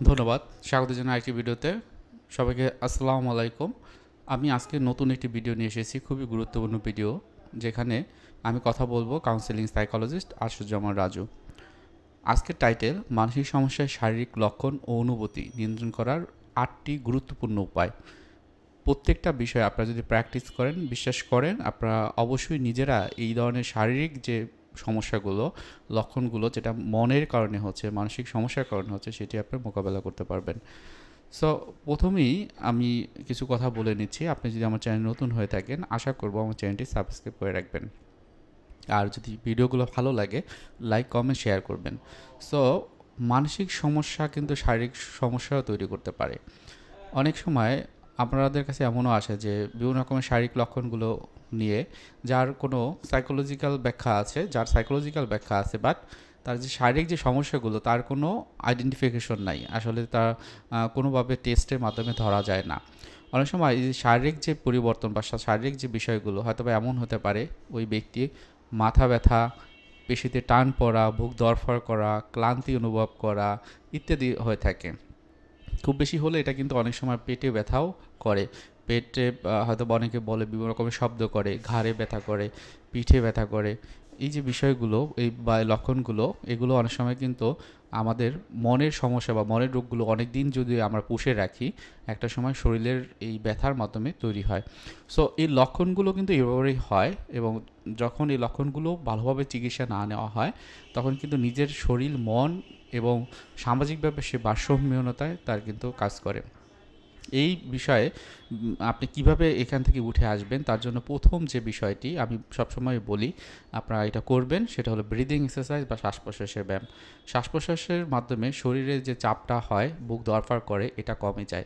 ধন্যবাদ। স্বাগত জানাই আরেকটি ভিডিওতে। সবাইকে আসসালামু আলাইকুম। আমি আজকে নতুন একটি ভিডিও নিয়ে এসেছি, খুবই গুরুত্বপূর্ণ ভিডিও, যেখানে আমি কথা বলব কাউন্সেলিং সাইকোলজিস্ট আশুজ্জামান রাজু। আজকের টাইটেল মানসিক সমস্যার শারীরিক লক্ষণ ও অনুভূতি নিয়ন্ত্রণ করার আটটি গুরুত্বপূর্ণ উপায়। প্রত্যেকটা বিষয় আপনারা যদি প্র্যাকটিস করেন, বিশ্বাস করেন, আপনারা অবশ্যই নিজেরা এই ধরনের শারীরিক যে সমস্যাগুলো, লক্ষণগুলো যেটা মনের কারণে হচ্ছে, মানসিক সমস্যার কারণে হচ্ছে, সেটি আপনি মোকাবেলা করতে পারবেন। সো প্রথমেই আমি কিছু কথা বলে নিচ্ছি। আপনি যদি আমার চ্যানেল নতুন হয়ে থাকেন, আশা করব আমার চ্যানেলটি সাবস্ক্রাইব করে রাখবেন। আর যদি ভিডিওগুলো ভালো লাগে, লাইক, কমেন্ট, শেয়ার করবেন। সো মানসিক সমস্যা কিন্তু শারীরিক সমস্যাও তৈরি করতে পারে। অনেক সময় আপনাদের কাছে এমনও আসে যে, বিভিন্ন রকমের শারীরিক লক্ষণগুলো নিয়ে, যার কোনো সাইকোলজিক্যাল ব্যাখ্যা আছে, যার সাইকোলজিক্যাল ব্যাখ্যা আছে বাট তার যে শারীরিক যে সমস্যাগুলো, তার কোনো আইডেন্টিফিকেশন নাই। আসলে তার কোনোভাবে টেস্টের মাধ্যমে ধরা যায় না। অনেক সময় এই শারীরিক যে পরিবর্তন বা শারীরিক যে বিষয়গুলো হয়তো বা এমন হতে পারে, ওই ব্যক্তি মাথা ব্যথা, পেশিতে টান পড়া, বুক দরফর করা, ক্লান্তি অনুভব করা ইত্যাদি হয়ে থাকে। খুব বেশি হলে এটা কিন্তু অনেক সময় পেটে ব্যথাও করে। পেটে হয়তো অনেকে বলে বিভিন্ন রকমের শব্দ করে, ঘাড়ে ব্যথা করে, পিঠে ব্যথা করে। এই যে বিষয়গুলো, এই বা লক্ষণগুলো, এগুলো অনেক সময় কিন্তু আমাদের মনের সমস্যা বা মনের রোগগুলো অনেক দিন যদি আমরা পুষে রাখি, একটা সময় শরীরের এই ব্যথার মাধ্যমে তৈরি হয়। সো এই লক্ষণগুলো কিন্তু এভাবেই হয় এবং যখন এই লক্ষণগুলো ভালোভাবে চিকিৎসা না নেওয়া হয়, তখন কিন্তু নিজের শরীর, মন এবং সামাজিকভাবে সে ভারসাম্যহীনতায় তার কিন্তু কাজ করে। এই বিষয়ে আপনি কীভাবে এখান থেকে উঠে আসবেন, তার জন্য প্রথম যে বিষয়টি আমি সবসময় বলি, আপনারা এটা করবেন, সেটা হলো ব্রিদিং এক্সারসাইজ বা শ্বাস প্রশ্বাসের ব্যায়াম। শ্বাস প্রশ্বাসের মাধ্যমে শরীরের যে চাপটা হয়, বুক দরফার করে, এটা কমে যায়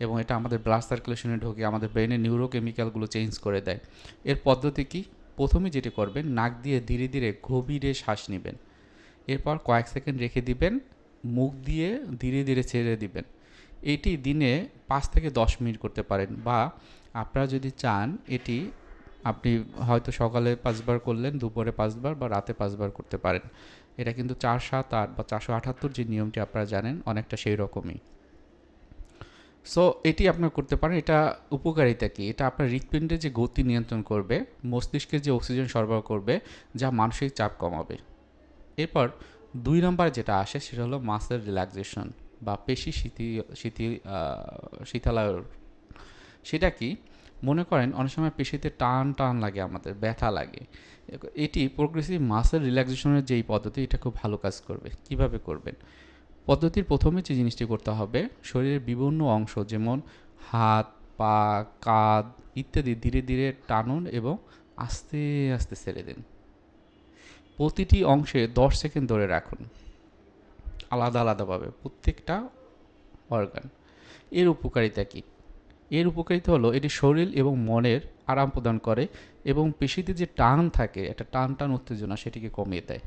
এবং এটা আমাদের ব্লাড সার্কুলেশনে ঢোকে, আমাদের ব্রেনের নিউরোকেমিক্যালগুলো চেঞ্জ করে দেয়। এর পদ্ধতি কি? প্রথমে যেটি করবেন, নাক দিয়ে ধীরে ধীরে গভীরে শ্বাস নেবেন। এরপর কয়েক সেকেন্ড রেখে দিবেন, মুখ দিয়ে ধীরে ধীরে ছেড়ে দিবেন। এটি দিনে পাঁচ থেকে দশ মিনিট করতে পারেন বা আপনারা যদি চান এটি আপনি হয়তো সকালে পাঁচবার করলেন, দুপুরে পাঁচবার বা রাতে পাঁচবার করতে পারেন। এটা কিন্তু চার সাত আট বা চারশো আটাত্তর যে নিয়মটি আপনারা জানেন, অনেকটা সেই রকমই। সো এটি আপনার করতে পারেন। এটা উপকারিতা কি? এটা আপনার হৃৎপিণ্ডের যে গতি নিয়ন্ত্রণ করবে, মস্তিষ্কে যে অক্সিজেন সরবরাহ করবে, যা মানসিক চাপ কমাবে। এরপর দুই নম্বর যেটা আসে, সেটা হলো মাসেল রিল্যাক্সেশন বা পেশি শিথিল আহ, শীতলায়ন সেটা কি? মনে করেন অনেক সময় পেশিতে টান টান লাগে আমাদের ব্যথা লাগে। এটি প্রোগ্রেসিভ মাসেল রিল্যাক্সেশনের যেই পদ্ধতি এটা খুব ভালো কাজ করবে। কীভাবে করবেন? পদ্ধতির প্রথমে যে জিনিসটি করতে হবে শরীরের বিভিন্ন অংশ যেমন হাত পা কাঁধ ইত্যাদি ধীরে ধীরে টানুন এবং আস্তে আস্তে ছেড়ে দিন। প্রতিটি অংশে দশ সেকেন্ড ধরে রাখুন। আলাদা আলাদাভাবে, প্রত্যেকটা অর্গান এর উপকারিতা কী? এর উপকারিতা হলো এটি শরীর এবং মনের আরাম প্রদান করে এবং পেশিতে যে টান থাকে, একটা টান টান উত্তেজনা সেটিকে কমিয়ে দেয়।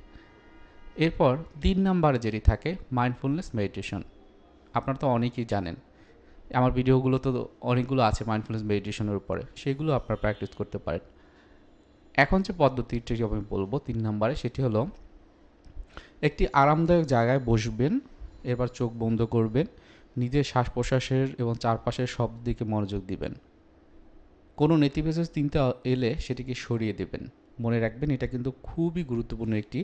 এরপর তিন নাম্বারে যেটি থাকে মাইন্ডফুলনেস মেডিটেশন আপনারা তো অনেকেই জানেন, আমার ভিডিওগুলো তো অনেকগুলো আছে মাইন্ডফুলনেস মেডিটেশনের উপরে, সেগুলো আপনারা প্র্যাকটিস করতে পারেন। এখন যে পদ্ধতিটি আমি বলব তিন নম্বরে, সেটি হলো একটি আরামদায়ক জায়গায় বসবেন এবার চোখ বন্ধ করবেন, নিজের শ্বাস প্রশ্বাসের এবং চারপাশের সব দিকে মনোযোগ দিবেন। কোনো নেতিবাচক চিন্তা এলে সেটিকে সরিয়ে দেবেন। মনে রাখবেন এটা কিন্তু খুবই গুরুত্বপূর্ণ একটি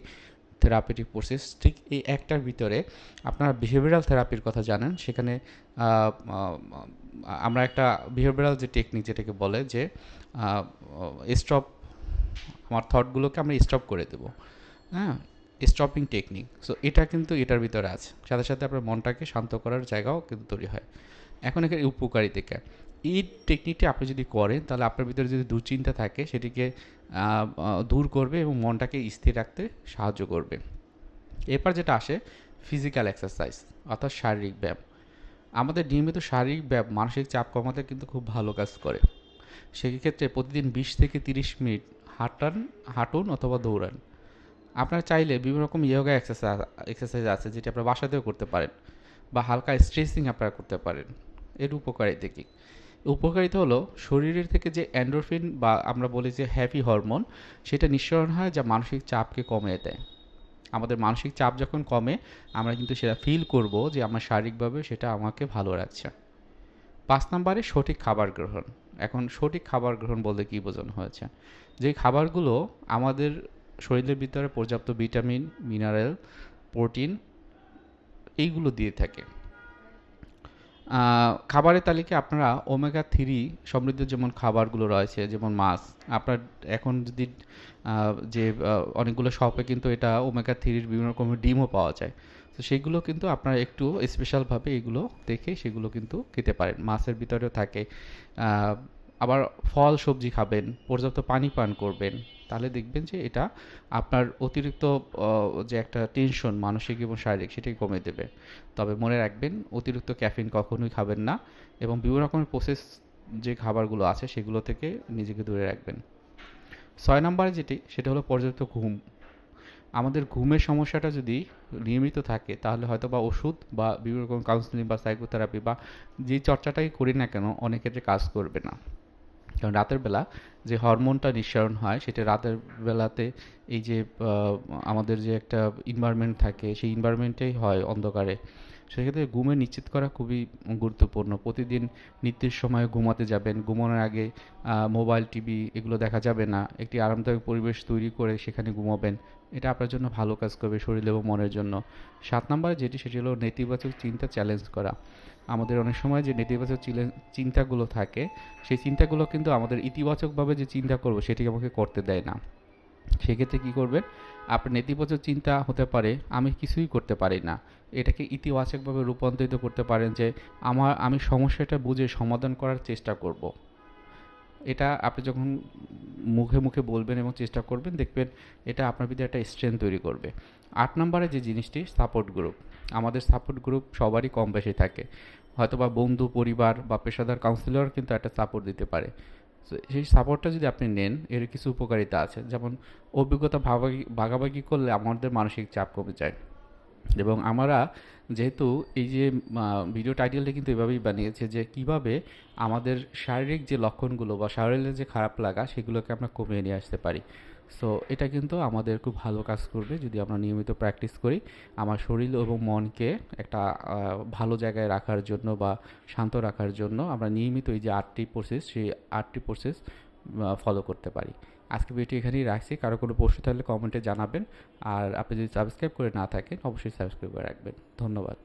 থেরাপিটিক প্রসেস। ঠিক এই একটার ভিতরে আপনারা বিহেভিয়ারাল থেরাপির কথা জানেন, সেখানে আমরা একটা বিহেভিয়ারাল যে টেকনিক যেটাকে বলে যে স্টপ আমার থটগুলোকে আমরা স্টপ করে দেবো। হ্যাঁ? স্টপিং টেকনিক সো এটা কিন্তু এটার ভিতরে আছে। সাথে সাথে আপনার মনটাকে শান্ত করার জায়গাও কিন্তু তৈরি হয়। এখন এখানে উপকারিতা এই টেকনিকটি আপনি যদি করেন, তাহলে আপনার ভিতরে যদি দুশ্চিন্তা থাকে, সেটিকে দূর করবে এবং মনটাকে স্থির রাখতে সাহায্য করবে। এরপর যেটা আসে ফিজিক্যাল এক্সারসাইজ অর্থাৎ শারীরিক ব্যায়াম। আমাদের নিয়মিত শারীরিক ব্যায়াম মানসিক চাপ কমাতে কিন্তু খুব ভালো কাজ করে। সেক্ষেত্রে প্রতিদিন বিশ থেকে তিরিশ মিনিট হাঁটান, হাঁটুন অথবা দৌড়ান। আপনারা চাইলে বিভিন্ন রকম ইয়োগা এক্সারসাইজ এক্সারসাইজ আছে যেটি আপনার বাসাতেও করতে পারেন বা হালকা স্ট্রেচিং আপনারা করতে পারেন। এর উপকারিতা কী? উপকারিতা হলো শরীরের থেকে যে অ্যান্ডোরফিন বা আমরা বলি যে হ্যাপি হরমোন সেটা নিঃসরণ হয় যা মানসিক চাপকে কমিয়ে দেয়। আমাদের মানসিক চাপ যখন কমে, আমরা কিন্তু সেটা ফিল করব যে আমার শারীরিকভাবে সেটা আমাকে ভালো রাখছে। পাঁচ নম্বরে সঠিক খাবার গ্রহণ। এখন সঠিক খাবার গ্রহণ বলতে কী বোঝানো হয়েছে? যে খাবারগুলো আমাদের শরীরের ভিতরে পর্যাপ্ত ভিটামিন, মিনারেল, প্রোটিন এইগুলো দিয়ে থাকে। খাবারের তালিকায় আপনারা ওমেগা থ্রি সমৃদ্ধ যেমন খাবারগুলো রয়েছে, যেমন মাছ, আপনার এখন যদি যে অনেকগুলো শপে কিন্তু এটা ওমেগা থ্রির বিভিন্ন রকমের ডিমও পাওয়া যায়। তো সেগুলো কিন্তু আপনারা একটু স্পেশালভাবে এগুলো দেখে সেগুলো কিন্তু খেতে পারেন। মাছের ভিতরেও থাকে। আবার ফল, সবজি খাবেন, পর্যাপ্ত পানি পান করবেন, তাহলে দেখবেন যে এটা আপনার অতিরিক্ত যে একটা টেনশন মানসিক এবং শারীরিক, সেটাই কমে দেবে। তবে মনে রাখবেন, অতিরিক্ত ক্যাফিন কখনোই খাবেন না এবং বিভিন্ন রকমের প্রসেস যে খাবারগুলো আছে, সেগুলো থেকে নিজেকে দূরে রাখবেন। ছয় নম্বরে যেটি, সেটা হলো পর্যাপ্ত ঘুম। আমাদের ঘুমের সমস্যাটা যদি নিয়মিত থাকে, তাহলে হয়তো বা ওষুধ বা বিভিন্ন রকম কাউন্সিলিং বা সাইকোথেরাপি বা যে চর্চাটাই করি না কেন, অনেক ক্ষেত্রে কাজ করবে না। কারণ রাতের বেলা যে হরমোনটা নিঃসরণ হয়, সেটা রাতের বেলাতে এই যে আমাদের যে একটা ইনভায়রনমেন্ট থাকে, সেই ইনভায়রনমেন্টেই হয় অন্ধকারে। সেক্ষেত্রে ঘুমে নিশ্চিত করা খুবই গুরুত্বপূর্ণ। প্রতিদিন নির্দিষ্ট সময়ে ঘুমাতে যাবেন। ঘুমানোর আগে মোবাইল টিভি এগুলো দেখা যাবে না। একটি আরামদায়ক পরিবেশ তৈরি করে সেখানে ঘুমাবেন। এটা আপনার জন্য ভালো কাজ করবে শরীর এবং মনের জন্য। সাত নম্বরে যেটি, সেটি হলো নেতিবাচক চিন্তা চ্যালেঞ্জ করা। আমাদের অনেক সময় যে নেতিবাচক চিন্তাগুলো থাকে, সেই চিন্তাগুলো কিন্তু আমাদের ইতিবাচকভাবে যে চিন্তা করব সেটি আমাকে করতে দেয় না। সেক্ষেত্রে কী করবেন আপনার নেতিবাচক চিন্তা হতে পারে, আমি কিছুই করতে পারি না। এটাকে ইতিবাচকভাবে রূপান্তরিত করতে পারেন যে, আমার, আমি সমস্যাটা বুঝে সমাধান করার চেষ্টা করব। এটা আপনি যখন মুখে মুখে বলবেন এবং চেষ্টা করবেন, দেখবেন এটা আপনার ভিতরে একটা স্ট্রেংথ তৈরি করবে। আট নম্বরে যে জিনিসটি সাপোর্ট গ্রুপ আমাদের সাপোর্ট গ্রুপ সবারই কম বেশি থাকে। হয়তো বা বন্ধু, পরিবার বা পেশাদার কাউন্সিলর কিন্তু একটা সাপোর্ট দিতে পারে। তো সেই সাপোর্টটা যদি আপনি নেন, এর কিছু উপকারিতা আছে। যেমন, অভিজ্ঞতা ভাগাভাগি ভাগাভাগি করলে আমাদের মানসিক চাপ কমে যায়। এবং আমরা যেহেতু এই যে ভিডিও টাইটেলটা কিন্তু এভাবেই বানিয়েছে যে, কীভাবে আমাদের শারীরিক যে লক্ষণগুলো বা শরীরের যে খারাপ লাগা, সেগুলোকে আমরা কমিয়ে নিয়ে আসতে পারি। সো এটা কিন্তু আমাদের খুব ভালো কাজ করবে যদি আমরা নিয়মিত প্র্যাকটিস করি। আমার শরীর এবং মনকে একটা ভালো জায়গায় রাখার জন্য বা শান্ত রাখার জন্য আমরা নিয়মিত এই যে আটটি প্রসেস সেই আটটি প্রসেস ফলো করতে পারি। আজকে ভিডিওটি এখানেই রাখছি। কারও কোনো প্রশ্ন থাকলে কমেন্টে জানাবেন। আর আপনি যদি সাবস্ক্রাইব করে না থাকেন, অবশ্যই সাবস্ক্রাইব করে রাখবেন। ধন্যবাদ।